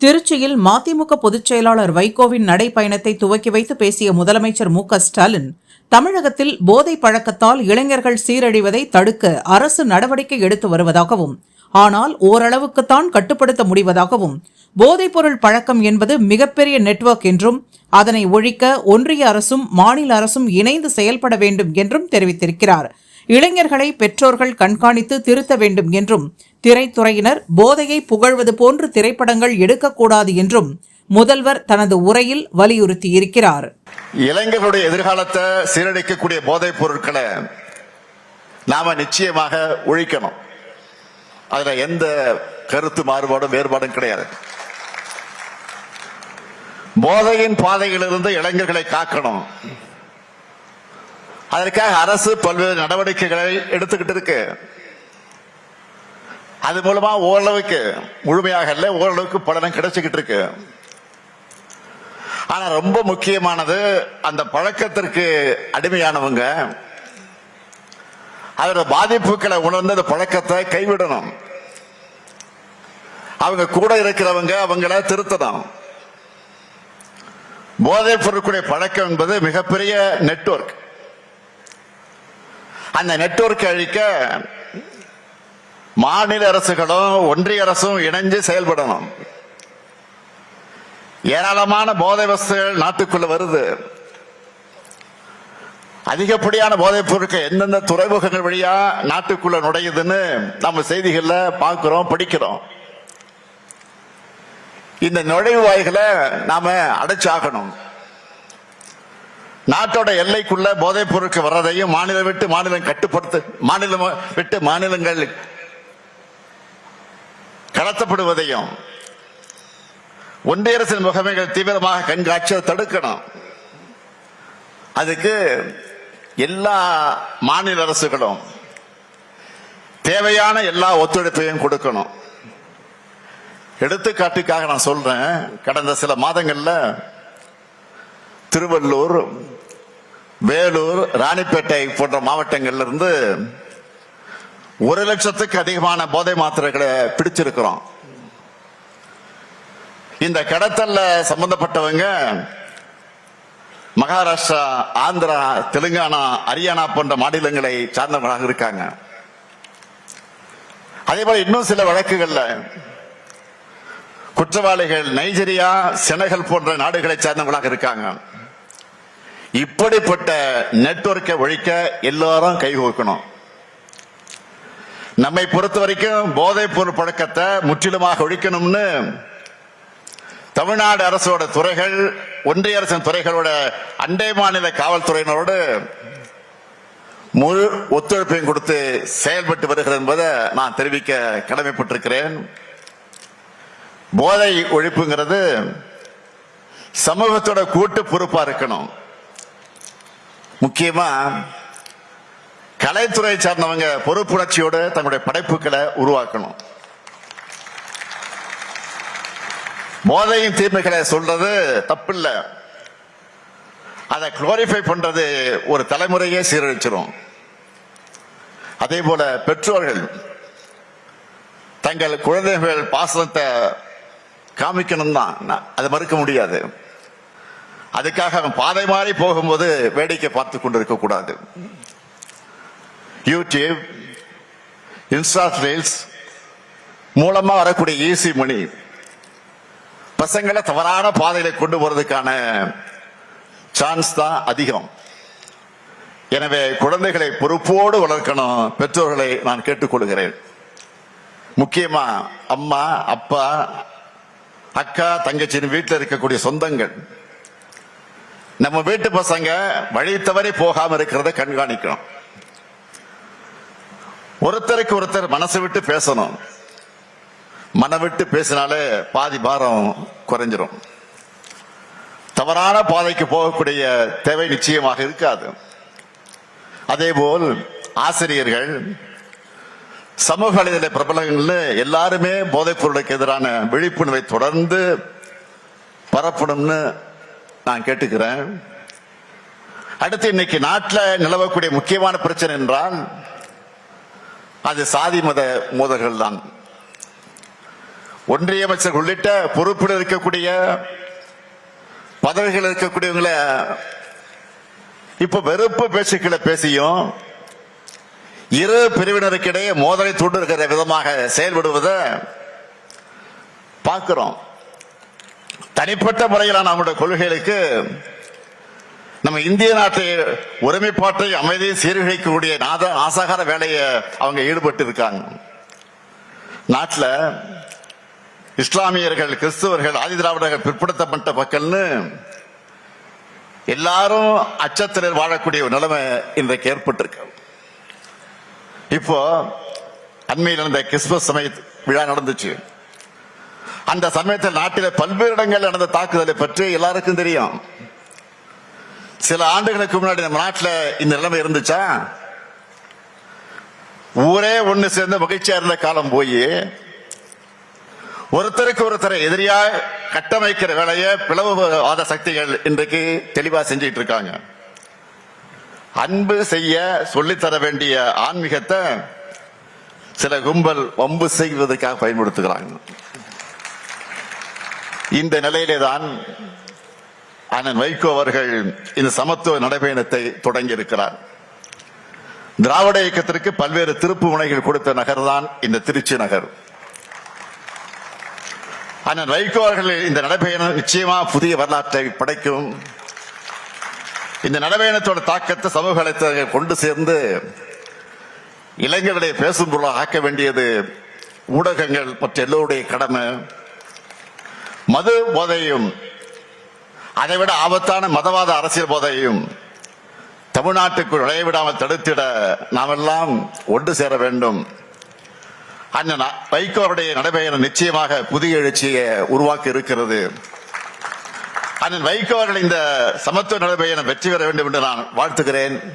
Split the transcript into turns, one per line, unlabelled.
திருச்சியில் மதிமுக பொதுச் செயலாளர் வைகோவின் நடைப்பயணத்தை துவக்கி வைத்து பேசிய முதலமைச்சர் மு க ஸ்டாலின் தமிழகத்தில் போதை பழக்கத்தால் இளைஞர்கள் சீரழிவதை தடுக்க அரசு நடவடிக்கை எடுத்து வருவதாகவும் ஆனால் ஓரளவுக்குத்தான் கட்டுப்படுத்த முடிவதாகவும் போதைப்பொருள் பழக்கம் என்பது மிகப்பெரிய நெட்வொர்க் என்றும் அதனை ஒழிக்க ஒன்றிய அரசும் மாநில அரசும் இணைந்து செயல்பட வேண்டும் என்றும் தெரிவித்திருக்கிறார். இளைஞர்களை பெற்றோர்கள் கண்காணித்து திருத்த வேண்டும் என்றும் திரைத்துறையினர் போதையை புகழ்வது போன்று திரைப்படங்கள் எடுக்கக்கூடாது என்றும் முதல்வர் தனது உரையில் வலியுறுத்தியிருக்கிறார்.
இளைஞர்களுடைய எதிர்காலத்தை சீரழிக்கக்கூடிய போதைப் பொருட்களை நாம நிச்சயமாக ஒழிக்கணும். அதுல எந்த கருத்து மாறுபாடும் வேறுபாடும் கிடையாது. போதையின் பாதையிலிருந்து இளைஞர்களை காக்கணும். அதற்காக அரசு பல்வேறு நடவடிக்கைகளை எடுத்துக்கிட்டு இருக்கு. அது மூலமா ஓரளவுக்கு முழுமையாக இல்லை ஓரளவுக்கு பலனும் கிடைச்சுக்கிட்டு இருக்கு. ஆனா ரொம்ப முக்கியமானது அந்த பழக்கத்திற்கு அடிமையானவங்க அதோட பாதிப்புகளை உணர்ந்து அந்த பழக்கத்தை கைவிடணும். அவங்க கூட இருக்கிறவங்க அவங்கள திருத்தணும். போதைப் பொருட்களுடைய பழக்கம் என்பது மிகப்பெரிய நெட்வொர்க். அந்த நெட்வொர்க் அழிக்க மாநில அரசுகளும் ஒன்றிய அரசும் இணைஞ்சு செயல்படணும். ஏராளமான போதை வஸ்துகள் நாட்டுக்குள்ள வருது. அதிகப்படியான போதைப் பொருட்கள் எந்தெந்த துறைமுகங்கள் வழியா நாட்டுக்குள்ள நுழையுதுன்னு நம்ம செய்திகள்ல பார்க்கிறோம் படிக்கிறோம். இந்த நுழைவு வாய்களை நாம அடைச்சாகணும். நாட்டோட எல்லைக்குள்ள போதைப் பொருட்கள் வர்றதையும் மாநிலம் விட்டு மாநிலம் கட்டுப்படுத்து மாநிலம் விட்டு மாநிலங்கள் கடத்தப்படுவதையும் ஒன்றிய அரசின் முகமைகள் தீவிரமாக கண்காட்சியை தடுக்கணும். அதுக்கு எல்லா மாநில அரசுகளும் தேவையான எல்லா ஒத்துழைப்பையும் கொடுக்கணும். எடுத்துக்காட்டுக்காக நான் சொல்றேன். கடந்த சில மாதங்கள்ல திருவள்ளூர் வேலூர் ராணிப்பேட்டை போன்ற மாவட்டங்கள்ல இருந்து ஒரு லட்சத்துக்கு அதிகமான போதை மாத்திரைகளை பிடிச்சிருக்கிறோம். இந்த கடத்தல்ல சம்பந்தப்பட்டவங்க மகாராஷ்டிரா ஆந்திரா தெலுங்கானா ஹரியானா போன்ற மாநிலங்களை சார்ந்தவர்களாக இருக்காங்க. அதே போல இன்னும் சில வழக்குகள்ல குற்றவாளிகள் நைஜீரியா செனகல் போன்ற நாடுகளை சார்ந்தவர்களாக இருக்காங்க. இப்படிப்பட்ட நெட்வொர்க்கை ஒழிக்க எல்லாரும் கைகோக்கணும் நம்மை பொறுத்த வரைக்கும் போதைப் பொருள் பழக்கத்தை முற்றிலுமாக ஒழிக்கணும்னு தமிழ்நாடு அரசோட துறைகள் ஒன்றிய அரசின் துறைகளோட அண்டை மாநில காவல்துறையினரோடு முழு ஒத்துழைப்பையும் கொடுத்து செயல்பட்டு வருகிறது என்பதை நான் தெரிவிக்க கடமைப்பட்டிருக்கிறேன். போதை ஒழிப்புங்கிறது சமூகத்தோட கூட்டு பொறுப்பா இருக்கணும். முக்கியமா கலைத்துறை சார்ந்தவங்க பொறுப்புணர்ச்சியோடு தங்களுடைய படைப்புகளை உருவாக்கணும். போதையின் தீமைகளை சொல்றது தப்பில்லை. அதை குளோரிஃபை பண்றது ஒரு தலைமுறையே சீரழிச்சிடும் அதே போல பெற்றோர்கள் தங்கள் குழந்தைகள் பாசனத்தை காமிக்கணும் தான் அதை மறுக்க முடியாது. அதுக்காக அவன் பாதை மாறி போகும்போது வேடிக்கை பார்த்து கொண்டிருக்க கூடாது. யூடியூப் இன்ஸ்டா ரீல்ஸ் மூலமா வரக்கூடிய ஈசி மணி பசங்களை தவறான பாதையில கொண்டு போறதுக்கான சான்ஸ் தான் அதிகம். எனவே குழந்தைகளை பொறுப்போடு வளர்க்கணும் பெற்றோர்களை நான் கேட்டுக்கொள்கிறேன். முக்கியமா அம்மா அப்பா அக்கா தங்கச்சின்னு வீட்டில் இருக்கக்கூடிய சொந்தங்கள். நம்ம வீட்டு பசங்க வழி தவறி போகாம இருக்கிறத கண்காணிக்கணும். ஒருத்தருக்கு ஒருத்தர் மனசை விட்டு பேசணும். மனம் விட்டு பேசினாலே பாதி பாரம் குறைஞ்சிரும். தவறான பாதைக்கு போகக்கூடிய தேவை நிச்சயமாக இருக்காது. அதேபோல் ஆசிரியர்கள் சமூக வலைதள பிரபலங்கள்ல எல்லாருமே போதைப் பொருளுக்கு எதிரான விழிப்புணர்வை தொடர்ந்து பரப்பணும்னு நான் கேட்டுக்கிறேன். அடுத்து இன்னைக்கு நாட்டில் நிலவக்கூடிய முக்கியமான பிரச்சனை என்றால் அது சாதி மத மோதல்கள் தான் ஒன்றிய அமைச்சர் உள்ளிட்ட பொறுப்பில் இருக்கக்கூடிய பதவிகள் இருக்கக்கூடியவங்களை இப்ப வெறுப்பு பேச்சுக்களை பேசியும் இரு பிரிவினருக்கிடையே மோதலை தூண்டிருக்கிற விதமாக செயல்படுவதை பார்க்கிறோம். தனிப்பட்ட முறையிலான அவங்களுடைய கொள்கைகளுக்கு நம்ம இந்திய நாட்டை ஒருமைப்பாட்டை அமைதியை சீர்குலைக்கக்கூடிய நாத ஆசகார வேலையை அவங்க ஈடுபட்டு இருக்காங்க நாட்டில் இஸ்லாமியர்கள் கிறிஸ்துவர்கள் ஆதி திராவிடர்கள் பிற்படுத்தப்பட்ட மக்கள்னு எல்லாரும் அச்சத்தில் வாழக்கூடிய ஒரு நிலைமை இன்றைக்கு ஏற்பட்டிருக்கு. இப்போ அண்மையில் நடந்த கிறிஸ்துமஸ் சமய விழா நடந்துச்சு. அந்த சமயத்தில் நாட்டில் பல்வேறு இடங்கள் நடந்த தாக்குதலை பற்றி எல்லாருக்கும் தெரியும். சில ஆண்டுகளுக்கு முன்னாடி நம்ம நாட்டில் இந்த நிலைமை இருந்துச்சா? ஊரே ஒன்று சேர்ந்து மகிழ்ச்சியா இருந்த காலம் போய் ஒருத்தருக்கு ஒருத்தரை எதிரியா கட்டமைக்கிற வேலையை பிளவுவாத சக்திகள் இன்றைக்கு தெளிவா செஞ்சுட்டு இருக்காங்க. அன்பு செய்ய சொல்லித்தர வேண்டிய ஆன்மீகத்தை சில கும்பல் வம்பு செய்வதற்காக பயன்படுத்துகிறாங்க. இந்த நிலையிலே தான் அண்ணன் வைகோ அவர்கள் இந்த சமத்துவ நடைபயணத்தை தொடங்கி இருக்கிறார் திராவிட இயக்கத்திற்கு பல்வேறு திருப்பு முனைகள் கொடுத்த நகர் தான் இந்த திருச்சி நகர். அண்ணன் வைகோ அவர்கள் இந்த நடைபயணம் நிச்சயமா புதிய வரலாற்றை படைக்கும். இந்த நடைபயணத்தோட தாக்கத்தை சமூக வலைத்தளங்கள் கொண்டு சேர்ந்து இளைஞர்களை பேசும் பொருளாக ஆக்க வேண்டியது ஊடகங்கள் மற்ற எல்லோருடைய கடமை. மது போதையும் அதைவிட ஆபத்தான மதவாத அரசியல் போதையும் தமிழ்நாட்டுக்குள் நுழைய விடாமல் தடுத்திட நாம் எல்லாம் ஒன்று சேர வேண்டும். அண்ணன் வைகோ அவருடைய நடைபயணம் நிச்சயமாக புதிய எழுச்சியை உருவாக்க இருக்கிறது. அண்ணன் வைகோ அவர்கள் இந்த சமத்துவ நடைபயணம் வெற்றி பெற வேண்டும் என்று நான் வாழ்த்துகிறேன்.